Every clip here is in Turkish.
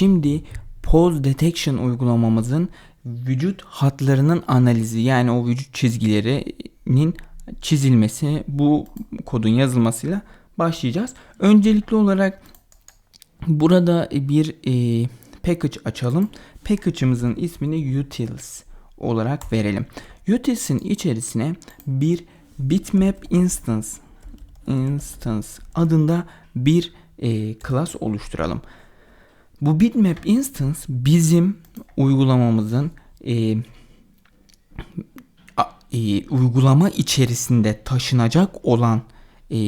Şimdi pose detection uygulamamızın vücut hatlarının analizi yani o vücut çizgilerinin çizilmesi bu kodun yazılmasıyla başlayacağız. Öncelikli olarak burada bir e, package açalım. Package'ımızın ismini utils olarak verelim. Utils'in içerisine bir bitmap instance instance adında bir e, class oluşturalım. Bu bitmap instance bizim uygulamamızın e, e, uygulama içerisinde taşınacak olan e,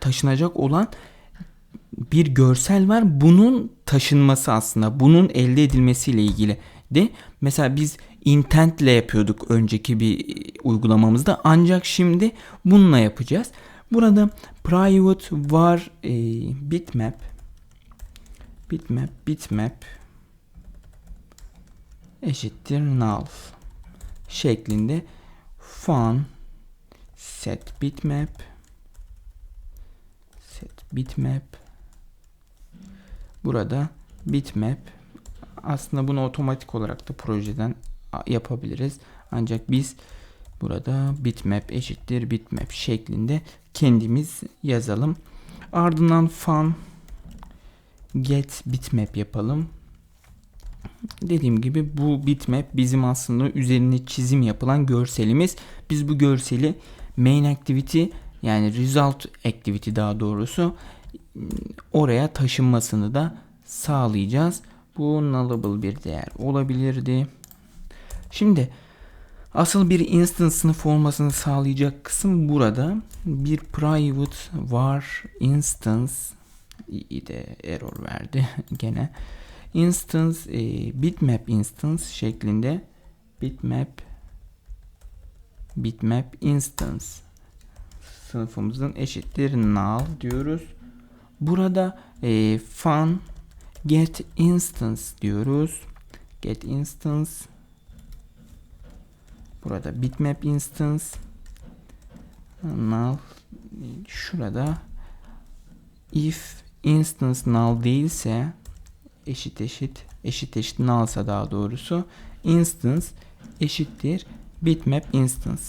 taşınacak olan bir görsel var. Bunun taşınması aslında bunun elde edilmesiyle ilgili de mesela biz intent ile yapıyorduk önceki bir uygulamamızda ancak şimdi bununla yapacağız. Burada private var e, bitmap bitmap bitmap eşittir null şeklinde fun set bitmap set bitmap burada bitmap aslında bunu otomatik olarak da projeden yapabiliriz. Ancak biz burada bitmap eşittir bitmap şeklinde kendimiz yazalım. Ardından fun get bitmap yapalım. Dediğim gibi bu bitmap bizim aslında üzerine çizim yapılan görselimiz. Biz bu görseli main activity yani result activity daha doğrusu oraya taşınmasını da sağlayacağız. Bu nullable bir değer olabilirdi. Şimdi asıl bir instance sınıf olmasını sağlayacak kısım burada. Bir private var instance iyi de error verdi gene. Instance e, bitmap instance şeklinde bitmap bitmap instance sınıfımızın eşittir null diyoruz. Burada e, fun get instance diyoruz. Get instance Burada bitmap instance null şurada if instance null değilse eşit eşit eşit eşit nullsa daha doğrusu instance eşittir bitmap instance.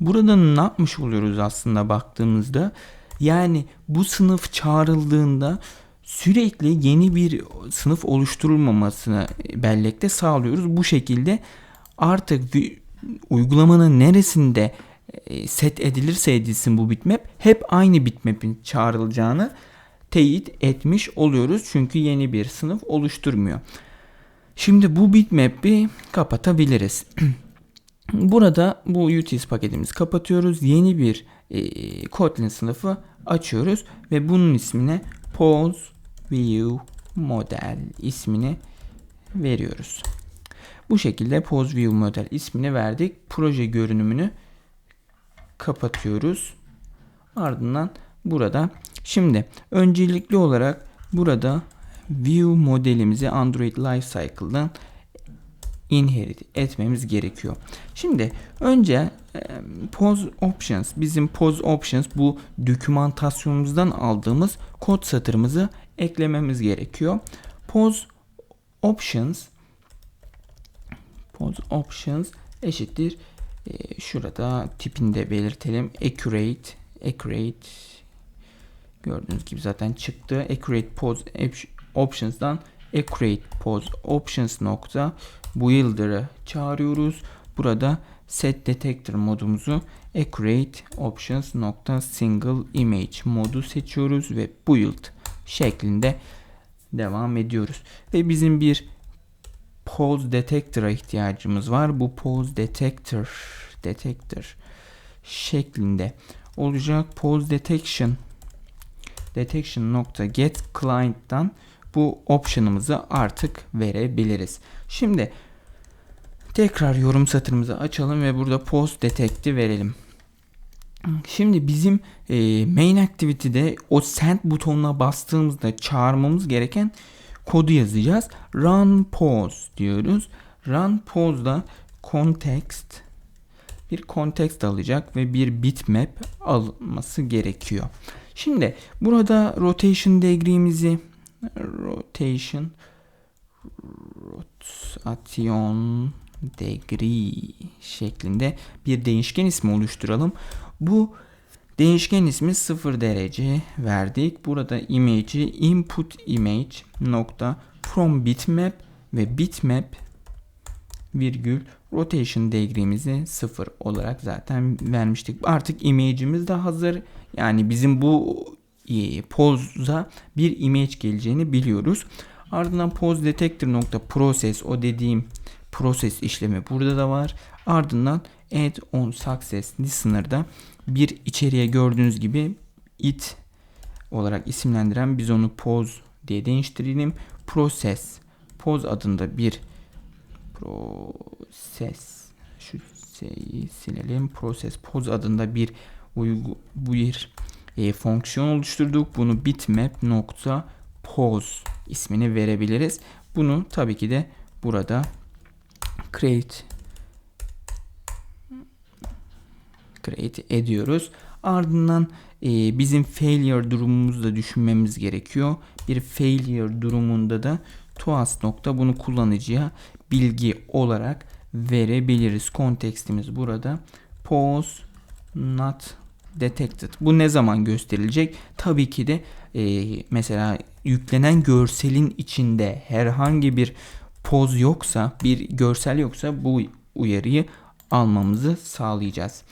Burada ne yapmış oluyoruz aslında baktığımızda? Yani bu sınıf çağrıldığında sürekli yeni bir sınıf oluşturulmamasını bellekte sağlıyoruz. Bu şekilde artık uygulamanın neresinde e, set edilirse edilsin bu bitmap hep aynı bitmap'in çağrılacağını teyit etmiş oluyoruz. Çünkü yeni bir sınıf oluşturmuyor. Şimdi bu bitmap'i kapatabiliriz. Burada bu utils paketimizi kapatıyoruz. Yeni bir e, Kotlin sınıfı açıyoruz ve bunun ismine pose view model ismini veriyoruz. Bu şekilde Pose View Model ismini verdik. Proje görünümünü kapatıyoruz. Ardından burada şimdi öncelikli olarak burada View modelimizi Android Lifecycle'dan inherit etmemiz gerekiyor. Şimdi önce Pose Options bizim Pose Options bu dokümantasyonumuzdan aldığımız kod satırımızı eklememiz gerekiyor. Pose Options Pose Options eşittir. E, şurada tipini de belirtelim. Accurate, accurate gördüğünüz gibi zaten çıktı. Accurate Pose Options'dan Accurate Pose Options nokta Builder'ı çağırıyoruz. Burada Set Detector modumuzu Accurate Options nokta Single Image modu seçiyoruz ve Build şeklinde devam ediyoruz. Ve bizim bir pose detector'a ihtiyacımız var. Bu pose detector detector şeklinde olacak. Pose detection detection nokta get client'tan bu option'ımızı artık verebiliriz. Şimdi tekrar yorum satırımızı açalım ve burada post detect'i verelim. Şimdi bizim e, main activity'de o send butonuna bastığımızda çağırmamız gereken kodu yazacağız. Run pause diyoruz. Run pause'da context bir context alacak ve bir bitmap alınması gerekiyor. Şimdi burada rotation degree'mizi rotation rotation degree şeklinde bir değişken ismi oluşturalım. Bu değişken ismi 0 derece verdik. Burada image'i input image nokta from bitmap ve bitmap virgül rotation degree'mizi 0 olarak zaten vermiştik. Artık image'imiz de hazır. Yani bizim bu e, poza bir image geleceğini biliyoruz. Ardından pose detector nokta process o dediğim proses işlemi burada da var. Ardından add on success listener'da bir içeriye gördüğünüz gibi it olarak isimlendiren biz onu pose diye değiştirelim. Process pose adında bir proses şu şeyi silelim. Process pose adında bir uygu bir e, fonksiyon oluşturduk. Bunu bitmap nokta pose ismini verebiliriz. Bunu tabii ki de burada create create ediyoruz. Ardından e, bizim failure durumumuzu da düşünmemiz gerekiyor. Bir failure durumunda da toast nokta bunu kullanıcıya bilgi olarak verebiliriz. Kontekstimiz burada. Pause not detected. Bu ne zaman gösterilecek? Tabii ki de e, mesela yüklenen görselin içinde herhangi bir poz yoksa, bir görsel yoksa bu uyarıyı almamızı sağlayacağız.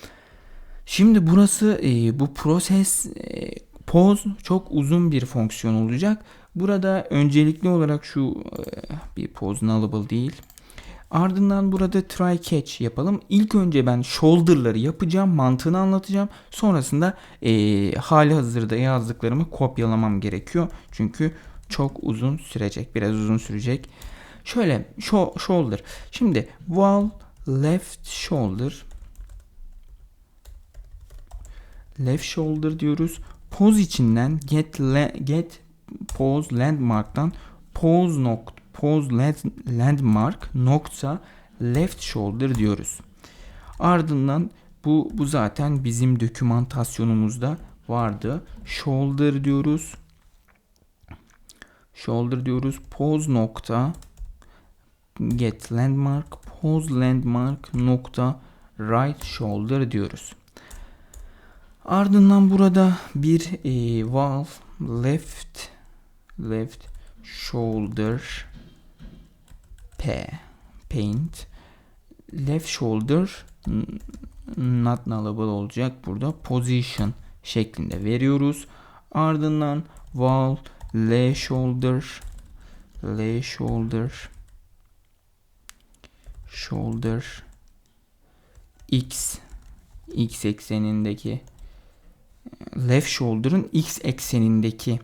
Şimdi burası e, bu proses e, poz çok uzun bir fonksiyon olacak. Burada öncelikli olarak şu e, bir poz nullable değil. Ardından burada try catch yapalım. İlk önce ben shoulder'ları yapacağım, mantığını anlatacağım. Sonrasında e, hali hazırda yazdıklarımı kopyalamam gerekiyor. Çünkü çok uzun sürecek, biraz uzun sürecek. Şöyle shoulder. Şimdi while left shoulder left shoulder diyoruz. Pose içinden get get pose landmark'tan pose nok pose landmark nokta left shoulder diyoruz. Ardından bu bu zaten bizim dokümantasyonumuzda vardı. Shoulder diyoruz. Shoulder diyoruz. Pose nokta get landmark pose landmark nokta right shoulder diyoruz. Ardından burada bir e, valve left left shoulder P paint left shoulder not nullable olacak burada position şeklinde veriyoruz. Ardından wall left shoulder left shoulder shoulder x x eksenindeki left shoulder'ın x eksenindeki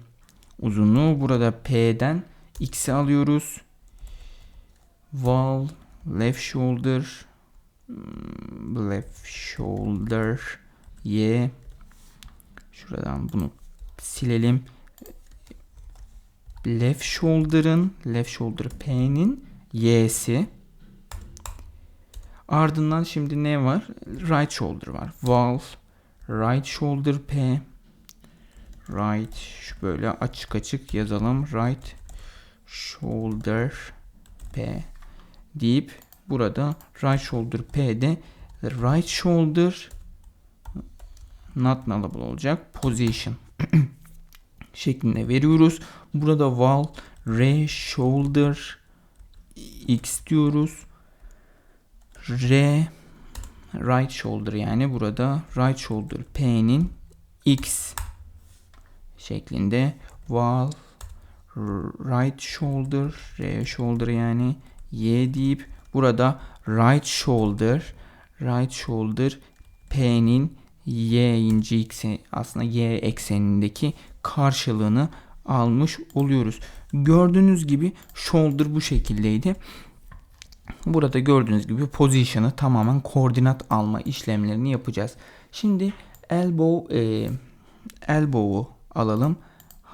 uzunluğu burada P'den x'i alıyoruz. Wall left shoulder hmm, left shoulder y şuradan bunu silelim. Left shoulder'ın left shoulder P'nin y'si Ardından şimdi ne var? Right shoulder var. Valve right shoulder P right şu böyle açık açık yazalım. Right shoulder P deyip burada right shoulder P'de right shoulder not nullable olacak. Position şeklinde veriyoruz. Burada val re shoulder x diyoruz. R right shoulder yani burada right shoulder P'nin X şeklinde val right shoulder R shoulder yani Y deyip burada right shoulder right shoulder P'nin Y ince X aslında Y eksenindeki karşılığını almış oluyoruz. Gördüğünüz gibi shoulder bu şekildeydi. Burada gördüğünüz gibi position'ı tamamen koordinat alma işlemlerini yapacağız. Şimdi elbow e, elbow'u alalım.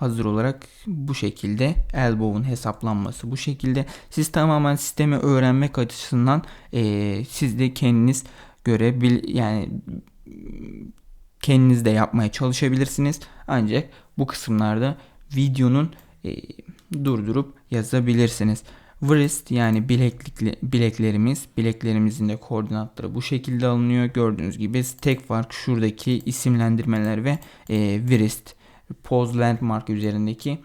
Hazır olarak bu şekilde elbow'un hesaplanması bu şekilde. Siz tamamen sistemi öğrenmek açısından e, siz de kendiniz görebil yani kendiniz de yapmaya çalışabilirsiniz. Ancak bu kısımlarda videonun e, durdurup yazabilirsiniz. Wrist yani bileklikli, bileklerimiz, bileklerimizin de koordinatları bu şekilde alınıyor. Gördüğünüz gibi tek fark şuradaki isimlendirmeler ve e, wrist, pose landmark üzerindeki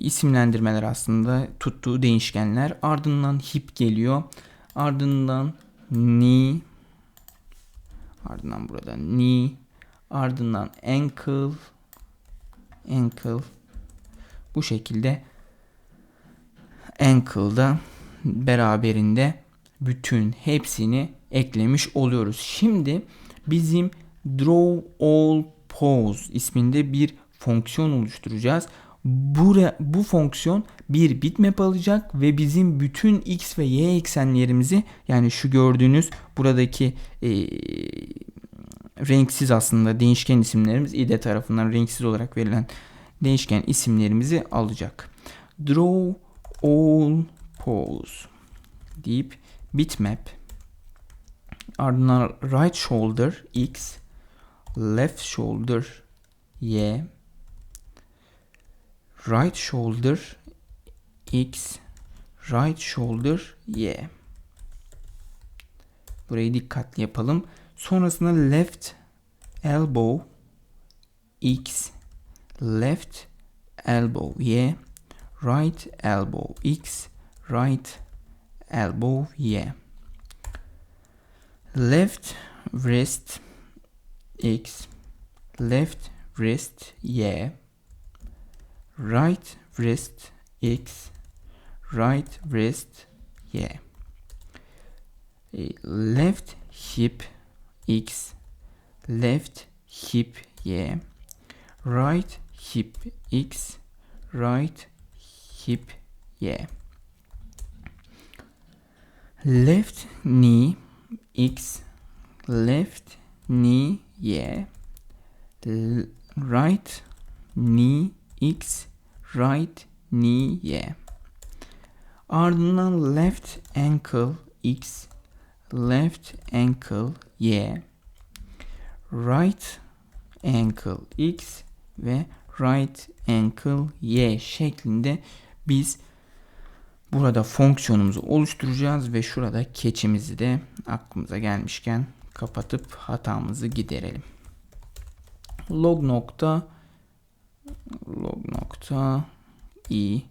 isimlendirmeler aslında tuttuğu değişkenler. Ardından hip geliyor. Ardından knee, ardından burada knee, ardından ankle, ankle bu şekilde ankle'da beraberinde bütün hepsini eklemiş oluyoruz. Şimdi bizim draw all pose isminde bir fonksiyon oluşturacağız. Bura, bu fonksiyon bir bitmap alacak ve bizim bütün x ve y eksenlerimizi yani şu gördüğünüz buradaki e, renksiz aslında değişken isimlerimiz ide tarafından renksiz olarak verilen değişken isimlerimizi alacak. Draw all pose deyip bitmap ardından right shoulder x left shoulder y right shoulder x right shoulder y burayı dikkatli yapalım sonrasında left elbow x left elbow Y, right elbow X, right elbow Y. Left wrist X, left wrist Y, right wrist X, right wrist Y. Eh, left hip X, left hip Y, right hip x, right hip y. Left knee x, left knee y. L right knee x, right knee y. Ardından left ankle x, left ankle y. Right ankle x ve right ankle y şeklinde biz burada fonksiyonumuzu oluşturacağız ve şurada keçimizi de aklımıza gelmişken kapatıp hatamızı giderelim. log nokta log nokta i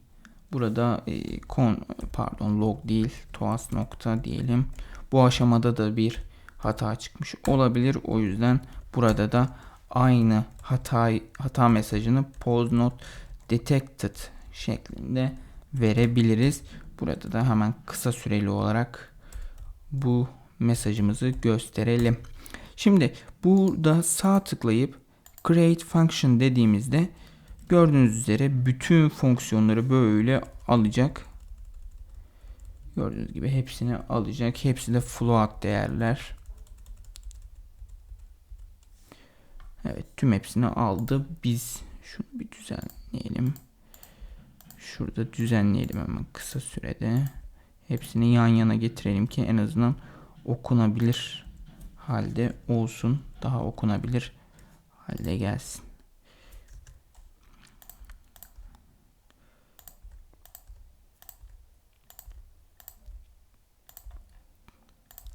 burada e, kon pardon log değil toas nokta diyelim. Bu aşamada da bir hata çıkmış olabilir. O yüzden burada da aynı hata hata mesajını pause not detected şeklinde verebiliriz. Burada da hemen kısa süreli olarak bu mesajımızı gösterelim. Şimdi burada sağ tıklayıp create function dediğimizde gördüğünüz üzere bütün fonksiyonları böyle alacak. Gördüğünüz gibi hepsini alacak. Hepsi de float değerler. Evet tüm hepsini aldı. Biz şunu bir düzenleyelim. Şurada düzenleyelim hemen kısa sürede. Hepsini yan yana getirelim ki en azından okunabilir halde olsun. Daha okunabilir halde gelsin.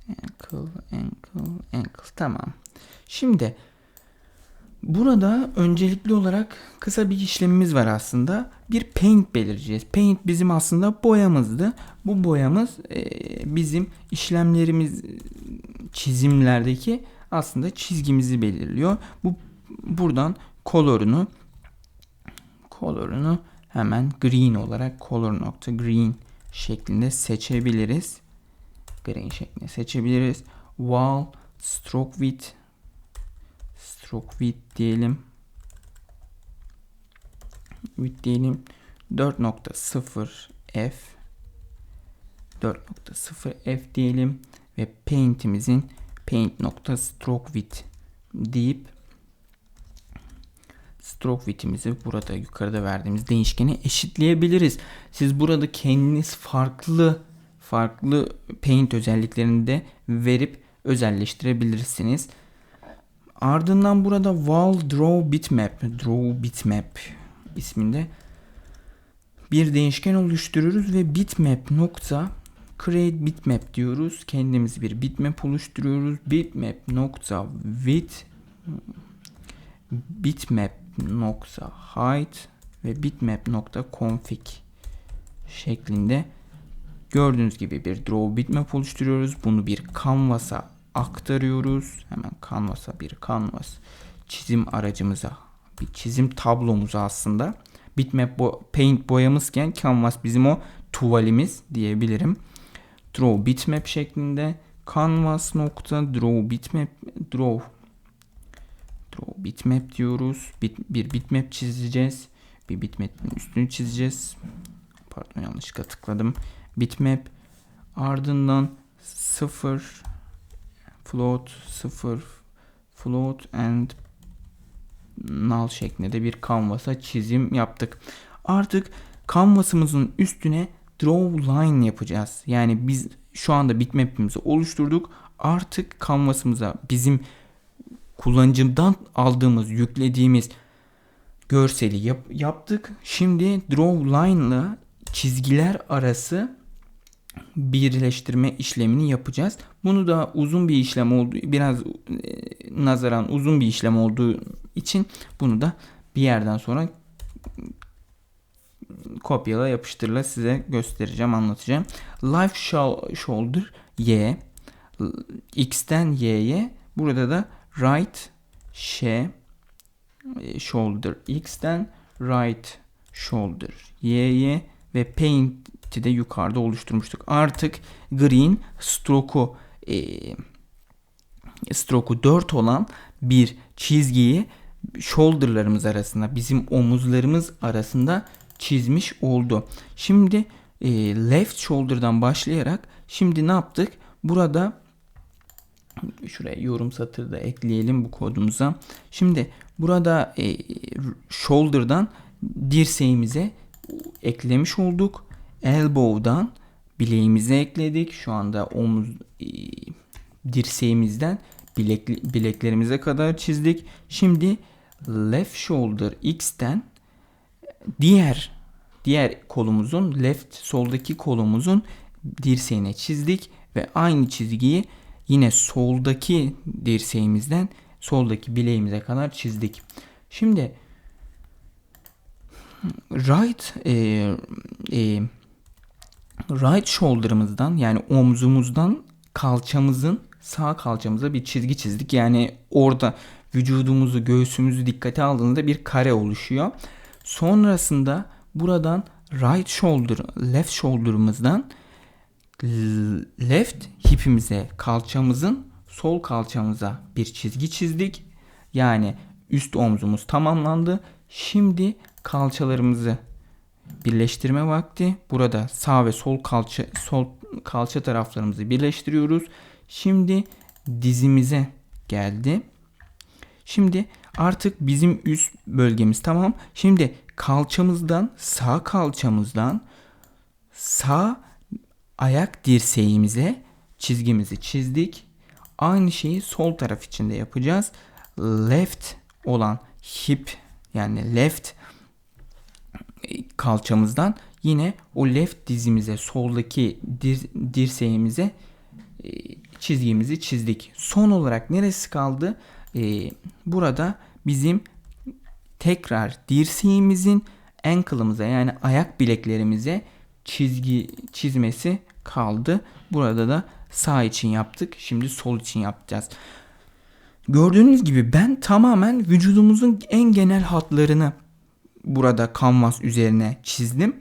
Ankle, ankle, ankle. Tamam. Şimdi Burada öncelikli olarak kısa bir işlemimiz var aslında. Bir paint belirleyeceğiz. Paint bizim aslında boyamızdı. Bu boyamız e, bizim işlemlerimiz çizimlerdeki aslında çizgimizi belirliyor. Bu buradan color'unu color'unu hemen green olarak color nokta green şeklinde seçebiliriz. Green şeklinde seçebiliriz. Wall stroke width stroke width diyelim. Width diyelim 4.0 f 4.0 f diyelim ve paint'imizin paint nokta stroke width deyip stroke width'imizi burada yukarıda verdiğimiz değişkeni eşitleyebiliriz. Siz burada kendiniz farklı farklı paint özelliklerini de verip özelleştirebilirsiniz. Ardından burada wall draw bitmap, draw bitmap isminde bir değişken oluşturuyoruz ve bitmap nokta create bitmap diyoruz. Kendimiz bir bitmap oluşturuyoruz. Bitmap nokta width bitmap nokta height ve bitmap nokta config şeklinde gördüğünüz gibi bir draw bitmap oluşturuyoruz. Bunu bir canvas'a aktarıyoruz. Hemen canvas'a bir canvas çizim aracımıza bir çizim tablomuza aslında bitmap bo paint boyamızken canvas bizim o tuvalimiz diyebilirim. Draw bitmap şeklinde canvas nokta draw bitmap draw draw bitmap diyoruz. Bit, bir bitmap çizeceğiz. Bir bitmap'in üstünü çizeceğiz. Pardon yanlışlıkla tıkladım. Bitmap ardından 0 float 0 float and null şeklinde bir canvas'a çizim yaptık. Artık canvas'ımızın üstüne draw line yapacağız. Yani biz şu anda bitmap'imizi oluşturduk. Artık canvas'ımıza bizim kullanıcıdan aldığımız, yüklediğimiz görseli yap- yaptık. Şimdi draw line ile çizgiler arası birleştirme işlemini yapacağız. Bunu da uzun bir işlem oldu, biraz e, nazaran uzun bir işlem olduğu için bunu da bir yerden sonra kopyala yapıştırla size göstereceğim, anlatacağım. Life shoulder y x'ten y'ye burada da right she shoulder x'ten right shoulder y'ye ve paint'i de yukarıda oluşturmuştuk. Artık green stroke'u e, stroke'u 4 olan bir çizgiyi shoulder'larımız arasında bizim omuzlarımız arasında çizmiş oldu. Şimdi e, left shoulder'dan başlayarak şimdi ne yaptık? Burada şuraya yorum satırı da ekleyelim bu kodumuza. Şimdi burada e, shoulder'dan dirseğimize eklemiş olduk. Elbow'dan bileğimize ekledik. Şu anda omuz e, dirseğimizden bilek, bileklerimize kadar çizdik. Şimdi left shoulder X'ten diğer diğer kolumuzun left soldaki kolumuzun dirseğine çizdik ve aynı çizgiyi yine soldaki dirseğimizden soldaki bileğimize kadar çizdik. Şimdi right e, e, right shoulder'ımızdan yani omzumuzdan kalçamızın sağ kalçamıza bir çizgi çizdik. Yani orada vücudumuzu, göğsümüzü dikkate aldığında bir kare oluşuyor. Sonrasında buradan right shoulder, left shoulder'ımızdan left hipimize, kalçamızın sol kalçamıza bir çizgi çizdik. Yani üst omzumuz tamamlandı. Şimdi kalçalarımızı birleştirme vakti. Burada sağ ve sol kalça sol kalça taraflarımızı birleştiriyoruz. Şimdi dizimize geldi. Şimdi artık bizim üst bölgemiz tamam. Şimdi kalçamızdan sağ kalçamızdan sağ ayak dirseğimize çizgimizi çizdik. Aynı şeyi sol taraf için de yapacağız. Left olan hip yani left kalçamızdan yine o left dizimize soldaki dir, dirseğimize e, çizgimizi çizdik. Son olarak neresi kaldı? Ee, burada bizim tekrar dirseğimizin ankle'ımıza yani ayak bileklerimize çizgi çizmesi kaldı. Burada da sağ için yaptık. Şimdi sol için yapacağız. Gördüğünüz gibi ben tamamen vücudumuzun en genel hatlarını burada kanvas üzerine çizdim.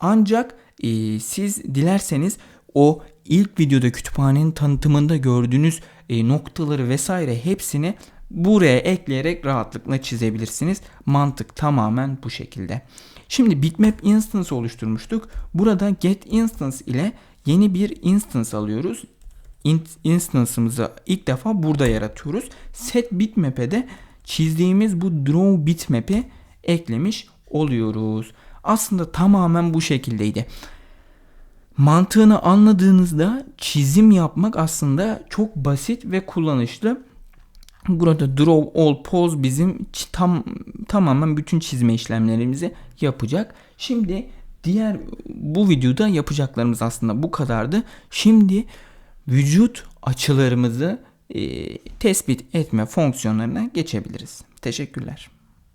Ancak e, siz dilerseniz o ilk videoda kütüphanenin tanıtımında gördüğünüz e, noktaları vesaire hepsini buraya ekleyerek rahatlıkla çizebilirsiniz. Mantık tamamen bu şekilde. Şimdi bitmap instance oluşturmuştuk. Burada get instance ile yeni bir instance alıyoruz. instance'ımızı ilk defa burada yaratıyoruz. Set bitmap'e de çizdiğimiz bu draw bitmap'i eklemiş oluyoruz. Aslında tamamen bu şekildeydi. Mantığını anladığınızda çizim yapmak aslında çok basit ve kullanışlı. Burada draw all pose bizim tam tamamen bütün çizme işlemlerimizi yapacak. Şimdi diğer bu videoda yapacaklarımız aslında bu kadardı. Şimdi vücut açılarımızı e, tespit etme fonksiyonlarına geçebiliriz. Teşekkürler.